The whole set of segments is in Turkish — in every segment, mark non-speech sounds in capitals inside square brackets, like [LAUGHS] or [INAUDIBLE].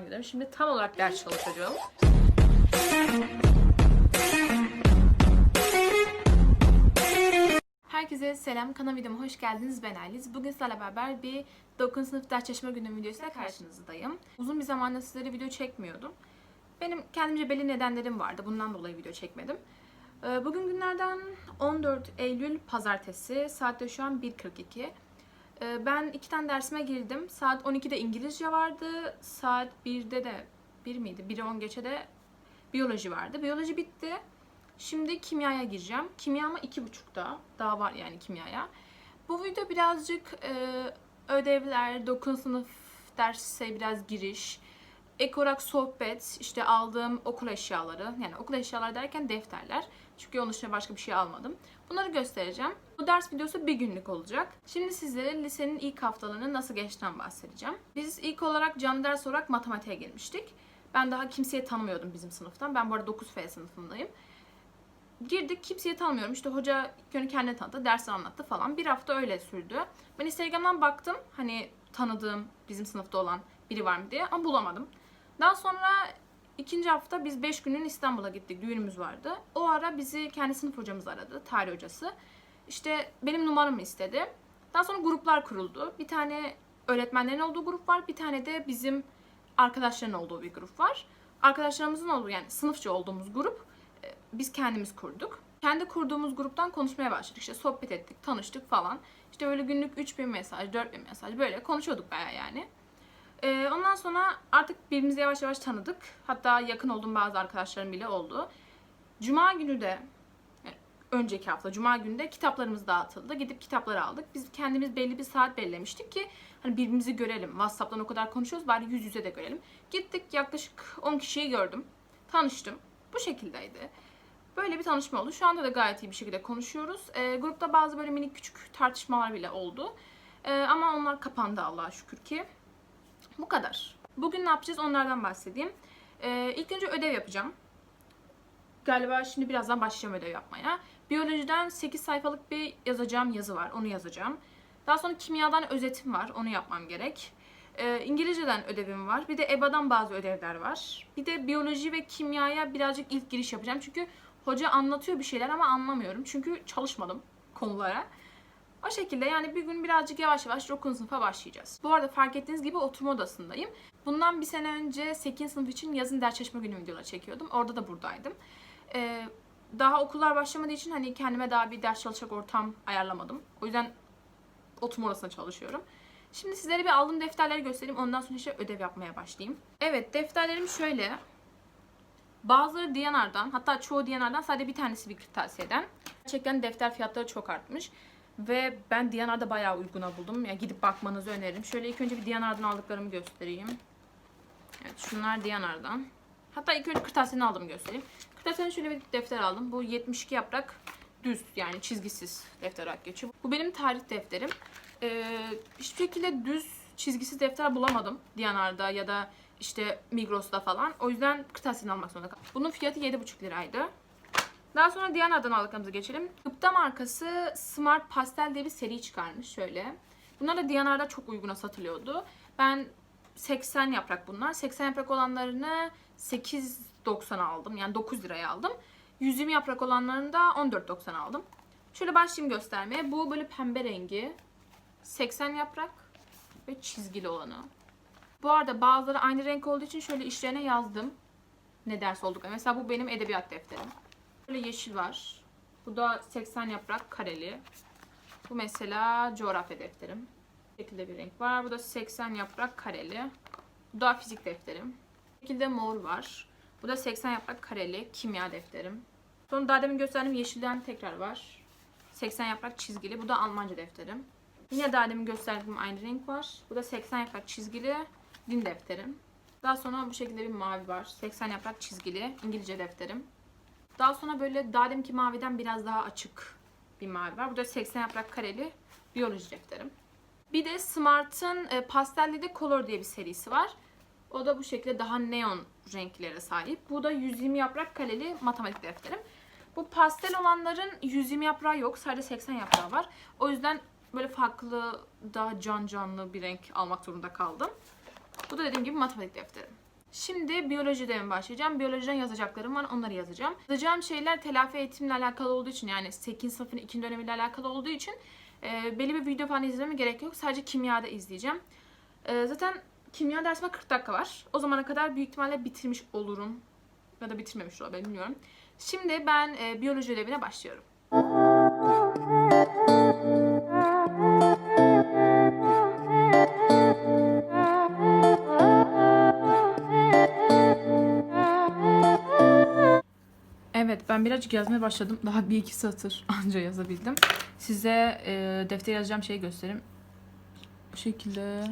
gidiyorum. Şimdi tam olarak ders çalışacağım. Herkese selam. Kanal videoma hoş geldiniz. Ben Aliz. Bugün sizlerle beraber bir 9. sınıf ders çalışma günü videosuyla karşınızdayım. Uzun bir zamandır sizlere video çekmiyordum. Benim kendimce belli nedenlerim vardı. Bundan dolayı video çekmedim. Ee, Bugün günlerden 14 Eylül Pazartesi. Saatte şu an 1.42. Ee, Ben iki tane dersime girdim. Saat 12'de İngilizce vardı. Saat 1'de de 1 miydi? 1'e 10 geçe de biyoloji vardı. Biyoloji bitti. Şimdi kimyaya gireceğim. Kimya ama 2.30'da. Daha var yani kimyaya. Bu video birazcık e, ödevler, 9 sınıf derse biraz giriş, ek olarak sohbet, işte aldığım okul eşyaları, yani okul eşyaları derken defterler. Çünkü onun dışında başka bir şey almadım. Bunları göstereceğim. Bu ders videosu bir günlük olacak. Şimdi sizlere lisenin ilk haftalarının nasıl geçtiğinden bahsedeceğim. Biz ilk olarak canlı ders olarak matematiğe girmiştik. Ben daha kimseyi tanımıyordum bizim sınıftan. Ben bu arada 9F sınıfındayım. Girdik kimseyi tanımıyorum. İşte hoca önce kendini tanıttı, dersi anlattı falan. Bir hafta öyle sürdü. Ben Instagram'dan baktım hani tanıdığım bizim sınıfta olan biri var mı diye ama bulamadım. Daha sonra ikinci hafta biz 5 günün İstanbul'a gittik. Düğünümüz vardı. O ara bizi kendi sınıf hocamız aradı. Tarih hocası. İşte benim numaramı istedi. Daha sonra gruplar kuruldu. Bir tane öğretmenlerin olduğu grup var. Bir tane de bizim arkadaşların olduğu bir grup var. Arkadaşlarımızın olduğu yani sınıfça olduğumuz grup e, biz kendimiz kurduk. Kendi kurduğumuz gruptan konuşmaya başladık. İşte sohbet ettik, tanıştık falan. İşte böyle günlük 3000 mesaj, 4000 mesaj böyle konuşuyorduk bayağı yani. Ee, ondan sonra artık birbirimizi yavaş yavaş tanıdık. Hatta yakın olduğum bazı arkadaşlarım bile oldu. Cuma günü de yani önceki hafta Cuma günü de kitaplarımız dağıtıldı. Gidip kitapları aldık. Biz kendimiz belli bir saat belirlemiştik ki hani birbirimizi görelim. WhatsApp'tan o kadar konuşuyoruz bari yüz yüze de görelim. Gittik yaklaşık 10 kişiyi gördüm. Tanıştım. Bu şekildeydi. Böyle bir tanışma oldu. Şu anda da gayet iyi bir şekilde konuşuyoruz. Ee, grupta bazı böyle minik küçük tartışmalar bile oldu. Ee, ama onlar kapandı Allah'a şükür ki. Bu kadar. Bugün ne yapacağız onlardan bahsedeyim. Ee, ilk önce ödev yapacağım. Galiba şimdi birazdan başlayacağım ödev yapmaya. Biyolojiden 8 sayfalık bir yazacağım yazı var. Onu yazacağım. Daha sonra kimyadan özetim var. Onu yapmam gerek. Ee, İngilizceden ödevim var. Bir de EBA'dan bazı ödevler var. Bir de biyoloji ve kimyaya birazcık ilk giriş yapacağım. Çünkü hoca anlatıyor bir şeyler ama anlamıyorum. Çünkü çalışmadım konulara. O şekilde yani bir gün birazcık yavaş yavaş 9. sınıfa başlayacağız. Bu arada fark ettiğiniz gibi oturma odasındayım. Bundan bir sene önce 8. sınıf için yazın ders çalışma günü videoları çekiyordum. Orada da buradaydım. Ee, daha okullar başlamadığı için hani kendime daha bir ders çalışacak ortam ayarlamadım. O yüzden oturma odasında çalışıyorum. Şimdi sizlere bir aldığım defterleri göstereyim. Ondan sonra işte ödev yapmaya başlayayım. Evet defterlerim şöyle. Bazıları Diyanar'dan hatta çoğu Diyanar'dan sadece bir tanesi bir kırtasiyeden. Gerçekten defter fiyatları çok artmış. Ve ben Diyanar'da bayağı uyguna buldum. Yani gidip bakmanızı öneririm. Şöyle ilk önce bir Diyanar'dan aldıklarımı göstereyim. Evet şunlar Diyanar'dan. Hatta ilk önce kırtasiyeni aldım göstereyim. Kırtasiyeden şöyle bir defter aldım. Bu 72 yaprak düz yani çizgisiz defter olarak geçiyor. Bu benim tarih defterim. Ee, hiçbir şekilde düz çizgisiz defter bulamadım Diyanar'da ya da işte Migros'ta falan. O yüzden kırtasiyeni almak zorunda kaldım. Bunun fiyatı 7,5 liraydı. Daha sonra Diyanar'dan aldıklarımıza geçelim. Gıpta markası Smart Pastel diye bir seri çıkarmış şöyle. Bunlar da Diyanar'da çok uyguna satılıyordu. Ben 80 yaprak bunlar. 80 yaprak olanlarını 8.90 aldım. Yani 9 liraya aldım. 120 yaprak olanlarını da 14.90 aldım. Şöyle başlayayım göstermeye. Bu böyle pembe rengi. 80 yaprak ve çizgili olanı. Bu arada bazıları aynı renk olduğu için şöyle işlerine yazdım. Ne ders olduk. Mesela bu benim edebiyat defterim. Böyle yeşil var. Bu da 80 yaprak kareli. Bu mesela coğrafya defterim. Bu şekilde bir renk var. Bu da 80 yaprak kareli. Bu da fizik defterim. Bu şekilde mor var. Bu da 80 yaprak kareli kimya defterim. Sonra daha demin gösterdiğim yeşilden tekrar var. 80 yaprak çizgili. Bu da Almanca defterim. Yine daha demin gösterdiğim aynı renk var. Bu da 80 yaprak çizgili din defterim. Daha sonra bu şekilde bir mavi var. 80 yaprak çizgili İngilizce defterim. Daha sonra böyle daha deminki maviden biraz daha açık bir mavi var. Bu da 80 yaprak kareli biyoloji defterim. Bir de Smart'ın e, pastelli de Color diye bir serisi var. O da bu şekilde daha neon renklere sahip. Bu da 120 yaprak kareli matematik defterim. Bu pastel olanların 120 yaprağı yok. Sadece 80 yaprağı var. O yüzden böyle farklı, daha can canlı bir renk almak zorunda kaldım. Bu da dediğim gibi matematik defterim. Şimdi biyoloji ödevime başlayacağım. Biyolojiden yazacaklarım var. Onları yazacağım. Yazacağım şeyler telafi eğitimle alakalı olduğu için yani 8 sınıfın 2. dönemiyle alakalı olduğu için e, belli bir video falan izlememe gerek yok. Sadece kimyada izleyeceğim. E, zaten kimya dersime 40 dakika var. O zamana kadar büyük ihtimalle bitirmiş olurum. Ya da bitirmemiş olabilirim bilmiyorum. Şimdi ben e, biyoloji ödevine başlıyorum. Ben birazcık yazmaya başladım. Daha bir iki satır [LAUGHS] anca yazabildim. Size e, defter yazacağım şeyi göstereyim. Bu şekilde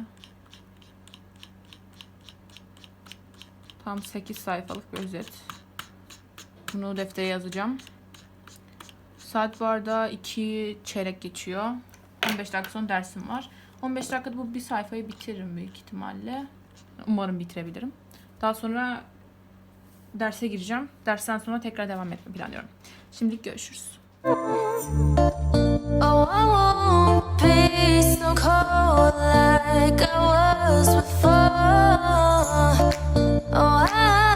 tam 8 sayfalık bir özet. Bunu deftere yazacağım. Saat bu arada 2 çeyrek geçiyor. 15 dakika sonra dersim var. 15 dakikada bu bir sayfayı bitiririm büyük ihtimalle. Umarım bitirebilirim. Daha sonra derse gireceğim. Dersten sonra tekrar devam etmeyi planlıyorum. Şimdilik görüşürüz. Oh, I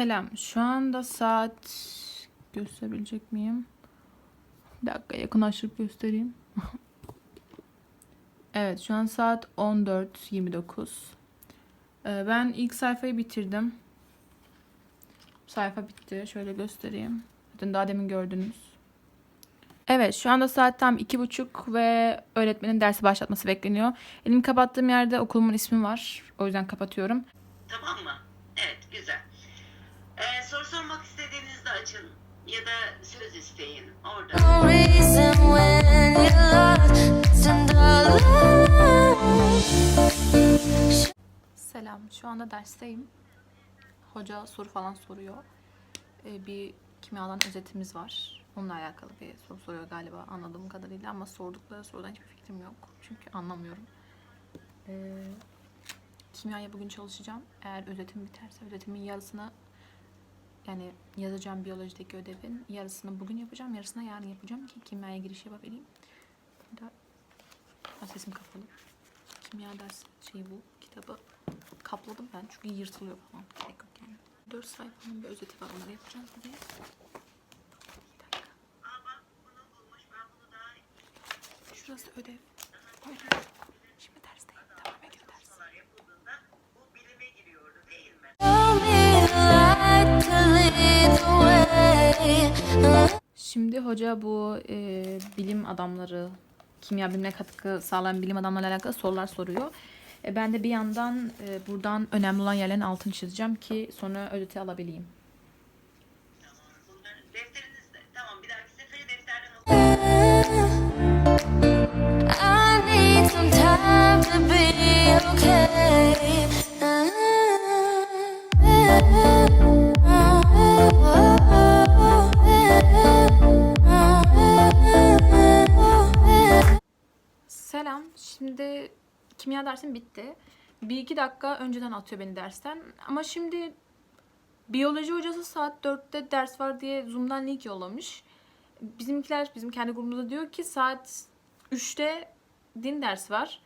Selam. Şu anda saat gösterebilecek miyim? Bir dakika yakınlaştırıp göstereyim. [LAUGHS] evet şu an saat 14.29. Ee, ben ilk sayfayı bitirdim. Sayfa bitti. Şöyle göstereyim. Zaten daha demin gördünüz. Evet şu anda saat tam iki buçuk ve öğretmenin dersi başlatması bekleniyor. Elimi kapattığım yerde okulumun ismi var. O yüzden kapatıyorum. Tamam mı? Evet, güzel. Ee, soru sormak istediğinizde açın ya da söz isteyin orada. Selam. Şu anda dersteyim. Hoca soru falan soruyor. Ee, bir kimyadan özetimiz var. Onunla alakalı bir soru soruyor galiba anladığım kadarıyla ama sordukları sorudan hiçbir fikrim yok. Çünkü anlamıyorum. Ee, kimyaya bugün çalışacağım. Eğer özetim biterse özetimin yarısını yani yazacağım biyolojideki ödevin yarısını bugün yapacağım, yarısını yarın yapacağım ki kimyaya giriş yapabileyim. Burada Aa, sesim kapalı. Kimya ders şeyi bu kitabı kapladım ben çünkü yırtılıyor falan. Gerek yani. 4 sayfanın bir özeti var onları yapacağız bir de. Şurası ödev. Ödev. Şimdi hoca bu e, bilim adamları, kimya bilimine katkı sağlayan bilim adamlarıyla alakalı sorular soruyor. E, ben de bir yandan e, buradan önemli olan yerlerin altını çizeceğim ki sonra özeti alabileyim. I need some time to be kimya dersim bitti. Bir iki dakika önceden atıyor beni dersten. Ama şimdi biyoloji hocası saat 4'te ders var diye Zoom'dan link yollamış. Bizimkiler, bizim kendi grubumuzda diyor ki saat 3'te din ders var.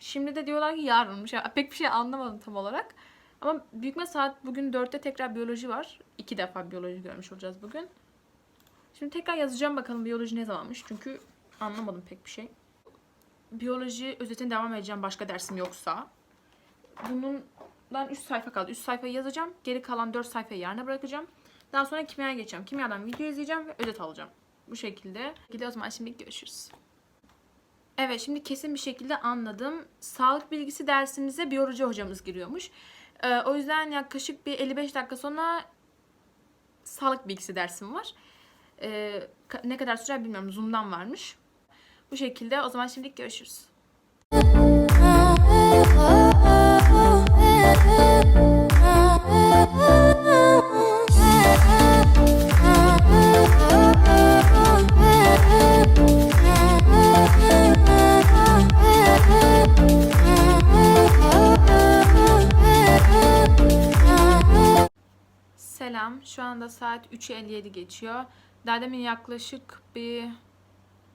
Şimdi de diyorlar ki yarınmış. Ya, pek bir şey anlamadım tam olarak. Ama büyük ihtimal saat bugün 4'te tekrar biyoloji var. İki defa biyoloji görmüş olacağız bugün. Şimdi tekrar yazacağım bakalım biyoloji ne zamanmış. Çünkü anlamadım pek bir şey. Biyoloji özetine devam edeceğim başka dersim yoksa. Bundan 3 sayfa kaldı. 3 sayfayı yazacağım. Geri kalan 4 sayfayı yarına bırakacağım. Daha sonra kimyaya geçeceğim. Kimyadan video izleyeceğim ve özet alacağım. Bu şekilde. Gidiyor o zaman şimdi görüşürüz. Evet şimdi kesin bir şekilde anladım. Sağlık bilgisi dersimize biyoloji hocamız giriyormuş. Ee, o yüzden yaklaşık bir 55 dakika sonra sağlık bilgisi dersim var. Ee, ne kadar sürer bilmiyorum. Zoom'dan varmış. Bu şekilde. O zaman şimdilik görüşürüz. Selam. Şu anda saat 3.57 geçiyor. Daha demin yaklaşık bir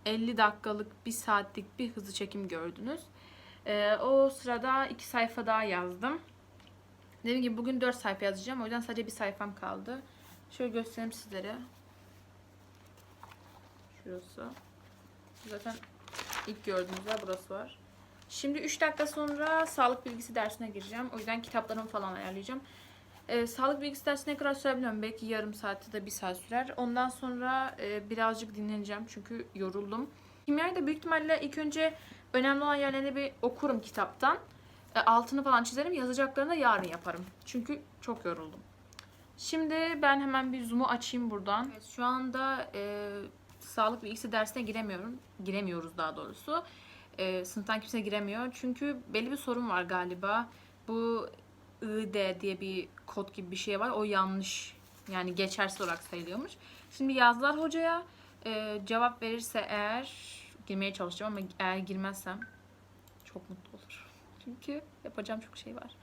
50 dakikalık, bir saatlik bir hızlı çekim gördünüz. Ee, o sırada iki sayfa daha yazdım. Dediğim gibi bugün 4 sayfa yazacağım. O yüzden sadece bir sayfam kaldı. Şöyle göstereyim sizlere. Şurası. Zaten ilk gördüğünüz yer burası var. Şimdi 3 dakika sonra sağlık bilgisi dersine gireceğim. O yüzden kitaplarımı falan ayarlayacağım. Ee, sağlık bilgisi dersi ne kadar sürer bilmiyorum. Belki yarım saatte de bir saat sürer. Ondan sonra e, birazcık dinleneceğim. Çünkü yoruldum. Kimyayı da büyük ihtimalle ilk önce önemli olan yerlerini bir okurum kitaptan. E, altını falan çizerim. Yazacaklarını da yarın yaparım. Çünkü çok yoruldum. Şimdi ben hemen bir Zoom'u açayım buradan. Evet, şu anda e, sağlık bilgisi dersine giremiyorum. Giremiyoruz daha doğrusu. E, sınıftan kimse giremiyor. Çünkü belli bir sorun var galiba. Bu ID diye bir kod gibi bir şey var. O yanlış. Yani geçersiz olarak sayılıyormuş. Şimdi yazdılar hocaya. E, cevap verirse eğer girmeye çalışacağım ama eğer girmezsem çok mutlu olur. Çünkü yapacağım çok şey var.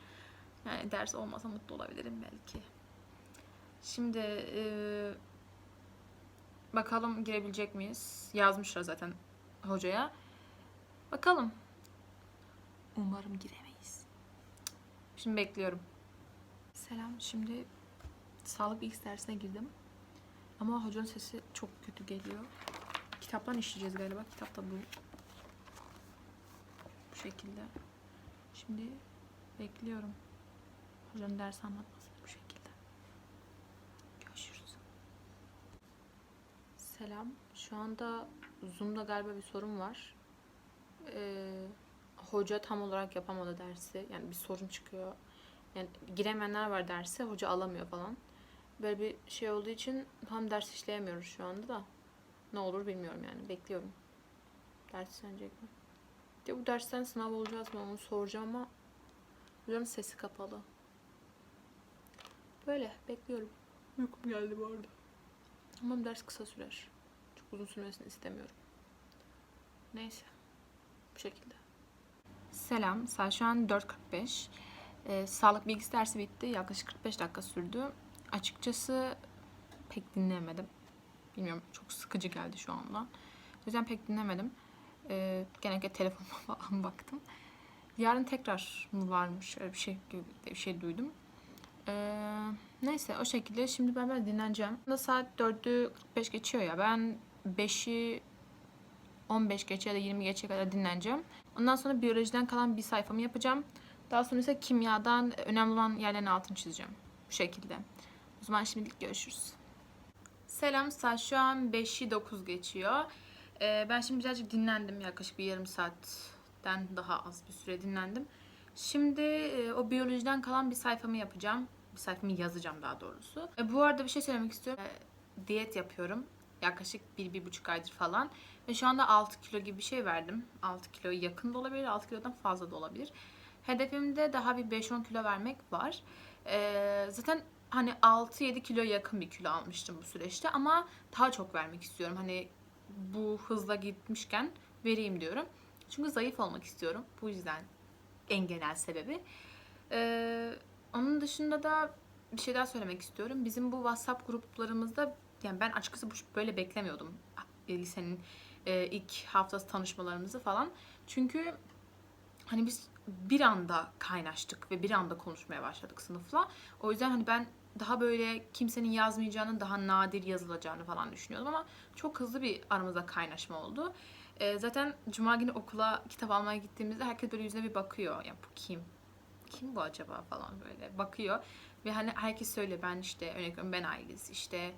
Yani ders olmasa mutlu olabilirim belki. Şimdi e, bakalım girebilecek miyiz? Yazmışlar zaten hocaya. Bakalım. Umarım giremeyiz. Şimdi bekliyorum. Selam. Şimdi sağlık bilgisi dersine girdim. Ama hocanın sesi çok kötü geliyor. Kitaptan işleyeceğiz galiba. Kitap da bu. Bu şekilde. Şimdi bekliyorum. Hocanın ders anlatmasını bu şekilde. Görüşürüz. Selam. Şu anda Zoom'da galiba bir sorun var. Ee, hoca tam olarak yapamadı dersi. Yani bir sorun çıkıyor. Yani giremeyenler var derse. Hoca alamıyor falan. Böyle bir şey olduğu için tam ders işleyemiyoruz şu anda da. Ne olur bilmiyorum yani. Bekliyorum. Ders işlenecek mi? Ya bu dersten sınav olacağız mı onu soracağım ama hocanın sesi kapalı. Böyle bekliyorum. Uykum geldi bu arada. Umarım ders kısa sürer. Çok uzun sürmesini istemiyorum. Neyse. Bu şekilde. Selam. Saat şu an 4.45. Ee, sağlık bilgisi dersi bitti. Yaklaşık 45 dakika sürdü. Açıkçası pek dinlemedim. Bilmiyorum çok sıkıcı geldi şu anda. O yüzden pek dinlemedim. Ee, genellikle telefonuma [LAUGHS] falan baktım. Yarın tekrar mı varmış öyle bir şey bir şey duydum. Ee, neyse o şekilde şimdi ben böyle dinleneceğim. Da saat 4'ü 45 geçiyor ya. Ben 5'i 15 geçe ya da 20 geçe kadar dinleneceğim. Ondan sonra biyolojiden kalan bir sayfamı yapacağım. Daha sonra ise kimyadan önemli olan yerlerin altını çizeceğim. Bu şekilde. O zaman şimdilik görüşürüz. Selam saat şu an 5'i 9 geçiyor. Ee, ben şimdi birazcık dinlendim. Yaklaşık bir yarım saatten daha az bir süre dinlendim. Şimdi e, o biyolojiden kalan bir sayfamı yapacağım. Bir sayfamı yazacağım daha doğrusu. E, bu arada bir şey söylemek istiyorum. E, diyet yapıyorum. Yaklaşık bir, bir buçuk aydır falan. Ve şu anda 6 kilo gibi bir şey verdim. 6 kilo yakın da olabilir, 6 kilodan fazla da olabilir. Hedefimde daha bir 5-10 kilo vermek var. E, zaten hani 6-7 kilo yakın bir kilo almıştım bu süreçte. Ama daha çok vermek istiyorum. Hani bu hızla gitmişken vereyim diyorum. Çünkü zayıf olmak istiyorum. Bu yüzden en genel sebebi. Ee, onun dışında da bir şey daha söylemek istiyorum. Bizim bu WhatsApp gruplarımızda yani ben açıkçası böyle beklemiyordum lisenin e, ilk haftası tanışmalarımızı falan. Çünkü hani biz bir anda kaynaştık ve bir anda konuşmaya başladık sınıfla. O yüzden hani ben daha böyle kimsenin yazmayacağını, daha nadir yazılacağını falan düşünüyordum ama çok hızlı bir aramızda kaynaşma oldu. Ee, zaten cuma günü okula kitap almaya gittiğimizde herkes böyle yüzüne bir bakıyor. Ya bu kim? Kim bu acaba falan böyle bakıyor. Ve hani herkes söylüyor ben işte örnek veriyorum ben Ayliz işte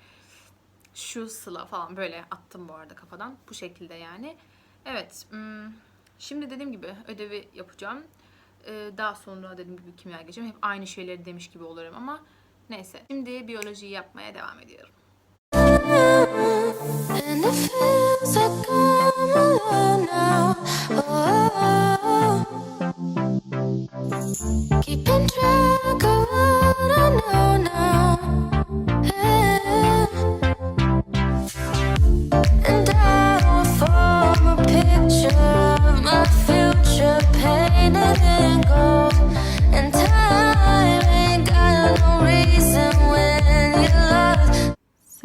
şu Sıla falan böyle attım bu arada kafadan. Bu şekilde yani. Evet. hmm, Şimdi dediğim gibi ödevi yapacağım. Ee, Daha sonra dediğim gibi kimya geçeceğim. Hep aynı şeyleri demiş gibi olurum ama neyse. Şimdi biyolojiyi yapmaya devam ediyorum. Oh, keeping track of what I know now.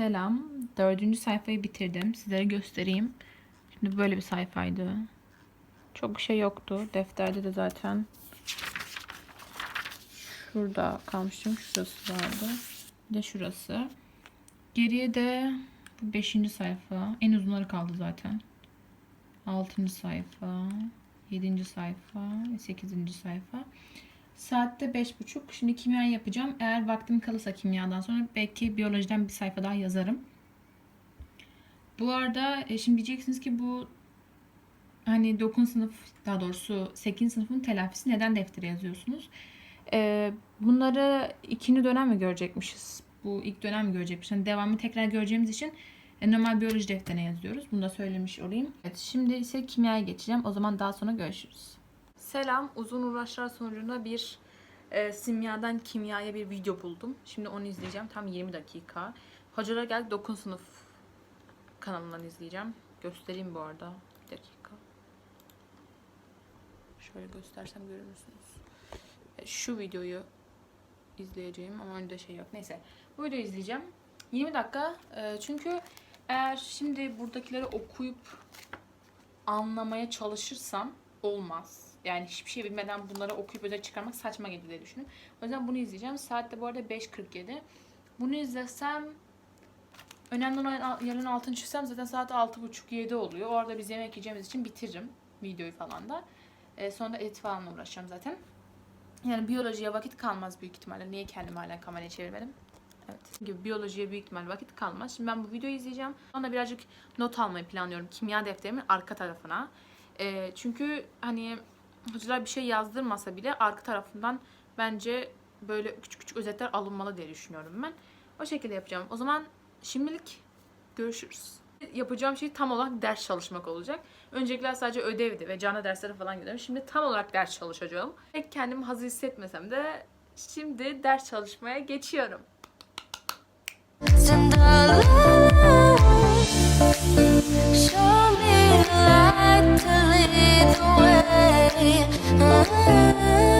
Selam. Dördüncü sayfayı bitirdim. Sizlere göstereyim. Şimdi böyle bir sayfaydı. Çok şey yoktu. Defterde de zaten şurada kalmıştım. Şurası vardı. Bir de şurası. Geriye de bu beşinci sayfa. En uzunları kaldı zaten. Altıncı sayfa. Yedinci sayfa. Sekizinci sayfa. Saatte beş buçuk. Şimdi kimya yapacağım. Eğer vaktim kalırsa kimyadan sonra belki biyolojiden bir sayfa daha yazarım. Bu arada e, şimdi diyeceksiniz ki bu hani 9 sınıf daha doğrusu 8. sınıfın telafisi neden deftere yazıyorsunuz? E, bunları ikinci dönem mi görecekmişiz? Bu ilk dönem mi görecekmişiz? Yani devamı tekrar göreceğimiz için e, normal biyoloji defterine yazıyoruz. Bunu da söylemiş olayım. Evet, şimdi ise kimyaya geçeceğim. O zaman daha sonra görüşürüz. Selam. Uzun uğraşlar sonucunda bir e, simyadan kimyaya bir video buldum. Şimdi onu izleyeceğim. Tam 20 dakika. Hocalar geldi 9 sınıf kanalından izleyeceğim. Göstereyim bu arada. Bir dakika. Şöyle göstersem görür müsünüz? E, Şu videoyu izleyeceğim ama önünde şey yok. Neyse. Bu videoyu izleyeceğim. 20 dakika. E, çünkü eğer şimdi buradakileri okuyup anlamaya çalışırsam olmaz. Yani hiçbir şey bilmeden bunları okuyup özel çıkarmak saçma gelir diye düşünüyorum. O yüzden bunu izleyeceğim. Saat de bu arada 5.47. Bunu izlesem önemli olan yarın altını çizsem zaten saat 6.30-7 oluyor. O arada biz yemek yiyeceğimiz için bitiririm videoyu falan da. Ee, sonra da edit falanla uğraşacağım zaten. Yani biyolojiye vakit kalmaz büyük ihtimalle. Niye kendimi hala kameraya çevirmedim? Evet. Gibi biyolojiye büyük ihtimal vakit kalmaz. Şimdi ben bu videoyu izleyeceğim. Sonra birazcık not almayı planlıyorum kimya defterimin arka tarafına. Ee, çünkü hani hocalar bir şey yazdırmasa bile arka tarafından bence böyle küçük küçük özetler alınmalı diye düşünüyorum ben. O şekilde yapacağım. O zaman şimdilik görüşürüz. Yapacağım şey tam olarak ders çalışmak olacak. Öncekiler sadece ödevdi ve canlı derslere falan gidiyorum. Şimdi tam olarak ders çalışacağım. Pek kendimi hazır hissetmesem de şimdi ders çalışmaya geçiyorum. Send way. I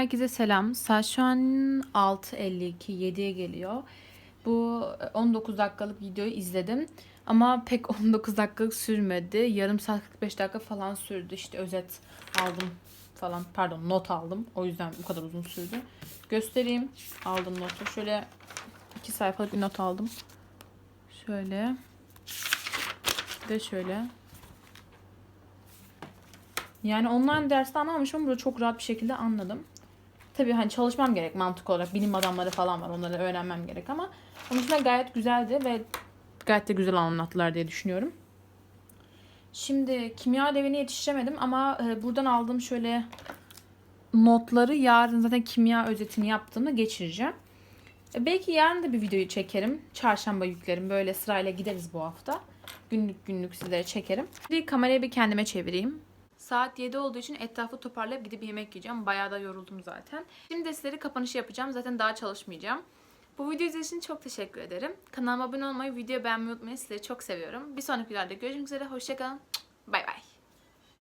Herkese selam. Saat şu an 6.52, 7'ye geliyor. Bu 19 dakikalık videoyu izledim. Ama pek [LAUGHS] 19 dakikalık sürmedi. Yarım saat 45 dakika falan sürdü. İşte özet aldım falan. Pardon not aldım. O yüzden bu kadar uzun sürdü. Göstereyim. Aldım notu. Şöyle iki sayfalık bir not aldım. Şöyle. De şöyle. Yani online derste anlamamışım. Burada çok rahat bir şekilde anladım. Tabii hani çalışmam gerek mantık olarak. Bilim adamları falan var. Onları öğrenmem gerek ama onun dışında gayet güzeldi ve gayet de güzel anlattılar diye düşünüyorum. Şimdi kimya ödevine yetiştiremedim ama e, buradan aldığım şöyle notları yarın zaten kimya özetini yaptığımda geçireceğim. E, belki yarın da bir videoyu çekerim. Çarşamba yüklerim. Böyle sırayla gideriz bu hafta. Günlük günlük sizlere çekerim. Şimdi kamerayı bir kendime çevireyim. Saat 7 olduğu için etrafı toparlayıp gidip yemek yiyeceğim. Bayağı da yoruldum zaten. Şimdi de sizlere kapanışı yapacağım. Zaten daha çalışmayacağım. Bu video izlediğiniz için çok teşekkür ederim. Kanalıma abone olmayı, video beğenmeyi unutmayın. Sizleri çok seviyorum. Bir sonraki videoda görüşmek üzere. Hoşçakalın.